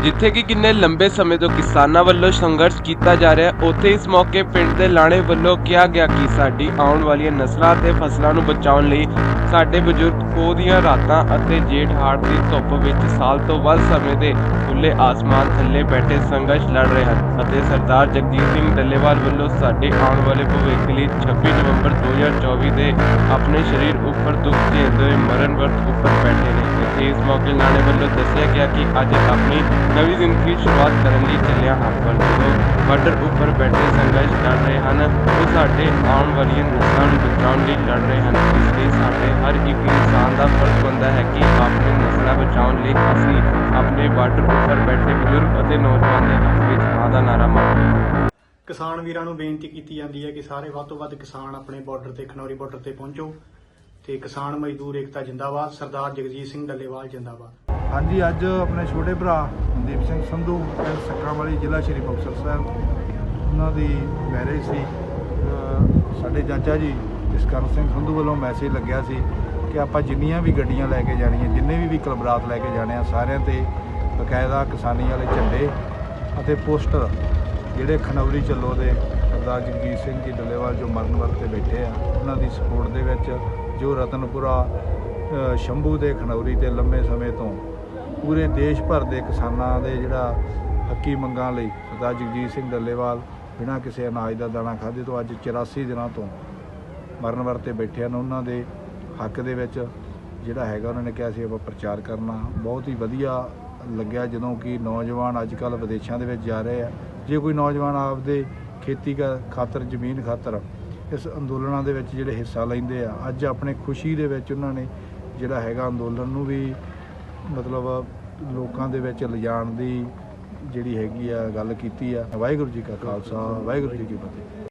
ਜਿੱਥੇ ਕਿ ਕਿੰਨੇ ਲੰਬੇ ਸਮੇਂ ਤੋਂ ਕਿਸਾਨਾਂ ਵੱਲੋਂ ਸੰਘਰਸ਼ ਕੀਤਾ ਜਾ ਰਿਹਾ ਹੈ, ਉੱਥੇ ਇਸ ਮੌਕੇ ਪਿੰਡ ਦੇ ਲਾਣੇ ਵੱਲੋਂ ਕਿਹਾ ਗਿਆ ਕਿ ਸਾਡੀ ਆਉਣ ਵਾਲੀਆਂ ਨਸਲਾਂ ਤੇ ਫਸਲਾਂ ਨੂੰ ਬਚਾਉਣ ਲਈ ਸਾਡੇ ਬਜ਼ੁਰਗ ਪੋਹ ਦੀਆਂ ਰਾਤਾਂ ਅਤੇ ਜੇਠ ਹਾੜ ਦੀ ਧੁੱਪ ਵਿੱਚ ਸਾਲ ਤੋਂ ਵੱਧ ਸਮੇਂ ਦੇ ਖੁੱਲੇ ਆਸਮਾਨ ਥੱਲੇ ਬੈਠੇ ਸੰਘਰਸ਼ ਲੜ ਰਹੇ ਹਨ ਅਤੇ ਸਰਦਾਰ ਜਗਜੀਤ ਸਿੰਘ ਡੱਲੇਵਾਲ ਵੱਲੋਂ ਸਾਡੇ ਆਉਣ ਵਾਲੇ ਭਵਿੱਖ ਲਈ 26 ਨਵੰਬਰ 2024 ਦੇ ਆਪਣੇ ਸਰੀਰ ਉੱਪਰ ਦੁੱਖ ਝੇਲਦੇ ਹੋਏ ਮਰਨ ਵਰਤ ਉੱਪਰ ਬੈਠੇ ਨੇ ਮੌਕੇ ਲਾਣੇ ਵੱਲੋਂ ਦੱਸਿਆ ਗਿਆ ਕਿ ਅੱਜ ਆਪਣੀ ਨਵੀਂ ਜ਼ਿੰਦਗੀ ਸ਼ੁਰੂਆਤ ਕਰਨ ਲਈ ਚੱਲਿਆ ਹਾਂ, ਪਰ ਜਦੋਂ ਬਾਰਡਰ ਉੱਪਰ ਬੈਠੇ ਸੰਘਰਸ਼ ਲੜ ਰਹੇ ਹਨ, ਉਹ ਸਾਡੇ ਆਉਣ ਵਾਲੀਆਂ ਨਸਲਾਂ ਨੂੰ ਬਚਾਉਣ ਲਈ ਲੜ ਰਹੇ ਹਨ। ਇਸ ਲਈ ਸਾਡੇ ਹਰ ਇੱਕ ਇਨਸਾਨ ਦਾ ਫਰਜ਼ ਬਣਦਾ ਹੈ ਕਿ ਆਪਣੀ ਨਸਲਾਂ ਬਚਾਉਣ ਲਈ ਅਸੀਂ ਆਪਣੇ ਬਾਰਡਰ ਉੱਪਰ ਬੈਠੇ ਬਜ਼ੁਰਗ ਅਤੇ ਨੌਜਵਾਨ ਦੇ ਹੱਕ ਵਿੱਚ ਹਾਂ ਦਾ ਨਾਰਾ ਮਾਰੀਏ ਕਿਸਾਨ ਵੀਰਾਂ ਨੂੰ ਬੇਨਤੀ ਕੀਤੀ ਜਾਂਦੀ ਹੈ ਕਿ ਸਾਰੇ ਵੱਧ ਤੋਂ ਵੱਧ ਕਿਸਾਨ ਆਪਣੇ ਬਾਰਡਰ ਤੇ, ਖਨੌਰੀ ਬਾਰਡਰ ਤੇ ਪਹੁੰਚੋ। ਤੇ ਕਿਸਾਨ ਮਜ਼ਦੂਰ ਏਕਤਾ ਜਿੰਦਾਬਾਦ, ਸਰਦਾਰ ਜਗਜੀਤ ਸਿੰਘ ਡੱਲੇਵਾਲ ਜਿੰਦਾਬਾਦ। ਹਾਂਜੀ, ਅੱਜ ਆਪਣੇ ਛੋਟੇ ਭਰਾ ਮਨਦੀਪ ਸਿੰਘ ਸੰਧੂ ਪਿੰਡ ਸੱਕਰਾਂ ਵਾਲੀ ਜ਼ਿਲ੍ਹਾ ਸ਼੍ਰੀ ਮੁਕਤਸਰ ਸਾਹਿਬ, ਉਹਨਾਂ ਦੀ ਮੈਰਿਜ ਸੀ। ਸਾਡੇ ਚਾਚਾ ਜੀ ਜਸਕਰਨ ਸਿੰਘ ਸੰਧੂ ਵੱਲੋਂ ਮੈਸੇਜ ਲੱਗਿਆ ਸੀ ਕਿ ਆਪਾਂ ਜਿੰਨੀਆਂ ਵੀ ਗੱਡੀਆਂ ਲੈ ਕੇ ਜਾਣੀਆਂ, ਜਿੰਨੇ ਵੀ ਵਹੀਕਲ ਬਰਾਤ ਲੈ ਕੇ ਜਾਣੇ ਆ, ਸਾਰਿਆਂ ਤੇ ਬਕਾਇਦਾ ਕਿਸਾਨੀ ਵਾਲੇ ਝੰਡੇ ਅਤੇ ਪੋਸਟਰ ਜਿਹੜੇ ਖਨੌਰੀ ਚੱਲੋ ਦੇ ਸਰਦਾਰ ਜਗਜੀਤ ਸਿੰਘ ਜੀ ਡੱਲੇਵਾਲ ਜੋ ਮਰਨ ਵਰਤੇ ਬੈਠੇ ਆ। ਉਹਨਾਂ ਦੀ ਸਪੋਰਟ ਦੇ ਵਿੱਚ, ਜੋ ਰਤਨਪੁਰਾ ਸ਼ੰਭੂ ਦੇ ਖਨੌਰੀ ਤੇ ਲੰਮੇ ਸਮੇਂ ਤੋਂ ਪੂਰੇ ਦੇਸ਼ ਭਰ ਦੇ ਕਿਸਾਨਾਂ ਦੇ ਜਿਹੜਾ ਹੱਕੀ ਮੰਗਾਂ ਲਈ ਸਰਦਾਰ ਜਗਜੀਤ ਸਿੰਘ ਡੱਲੇਵਾਲ ਬਿਨਾਂ ਕਿਸੇ ਅਨਾਜ ਦਾ ਦਾਣਾ ਖਾਧੇ ਤੋਂ ਅੱਜ 84 ਦਿਨਾਂ ਤੋਂ ਮਰਨ ਵਰਤੇ ਬੈਠੇ ਹਨ। ਉਹਨਾਂ ਦੇ ਹੱਕ ਦੇ ਵਿੱਚ ਜਿਹੜਾ ਹੈਗਾ, ਉਹਨਾਂ ਨੇ ਕਿਹਾ ਸੀ ਆਪਾਂ ਪ੍ਰਚਾਰ ਕਰਨਾ। ਬਹੁਤ ਹੀ ਵਧੀਆ ਲੱਗਿਆ ਜਦੋਂ ਕਿ ਨੌਜਵਾਨ ਅੱਜ ਕੱਲ ਵਿਦੇਸ਼ਾਂ ਦੇ ਵਿੱਚ ਜਾ ਰਹੇ ਆ। ਜੇ ਕੋਈ ਨੌਜਵਾਨ ਆਪਦੇ ਖੇਤੀ ਦਾ ਖਾਤਰ, ਜ਼ਮੀਨ ਖਾਤਰ ਇਸ ਅੰਦੋਲਨਾਂ ਦੇ ਵਿੱਚ ਜਿਹੜੇ ਹਿੱਸਾ ਲੈਂਦੇ ਆ, ਅੱਜ ਆਪਣੇ ਖੁਸ਼ੀ ਦੇ ਵਿੱਚ ਉਹਨਾਂ ਨੇ ਜਿਹੜਾ ਹੈਗਾ ਅੰਦੋਲਨ ਨੂੰ ਵੀ ਮਤਲਬ ਲੋਕਾਂ ਦੇ ਵਿੱਚ ਲਿਜਾਣ ਦੀ ਜਿਹੜੀ ਹੈਗੀ ਆ, ਗੱਲ ਕੀਤੀ ਆ। ਵਾਹਿਗੁਰੂ ਜੀ ਕਾ ਖਾਲਸਾ, ਵਾਹਿਗੁਰੂ ਜੀ ਕੀ ਫਤਿਹ।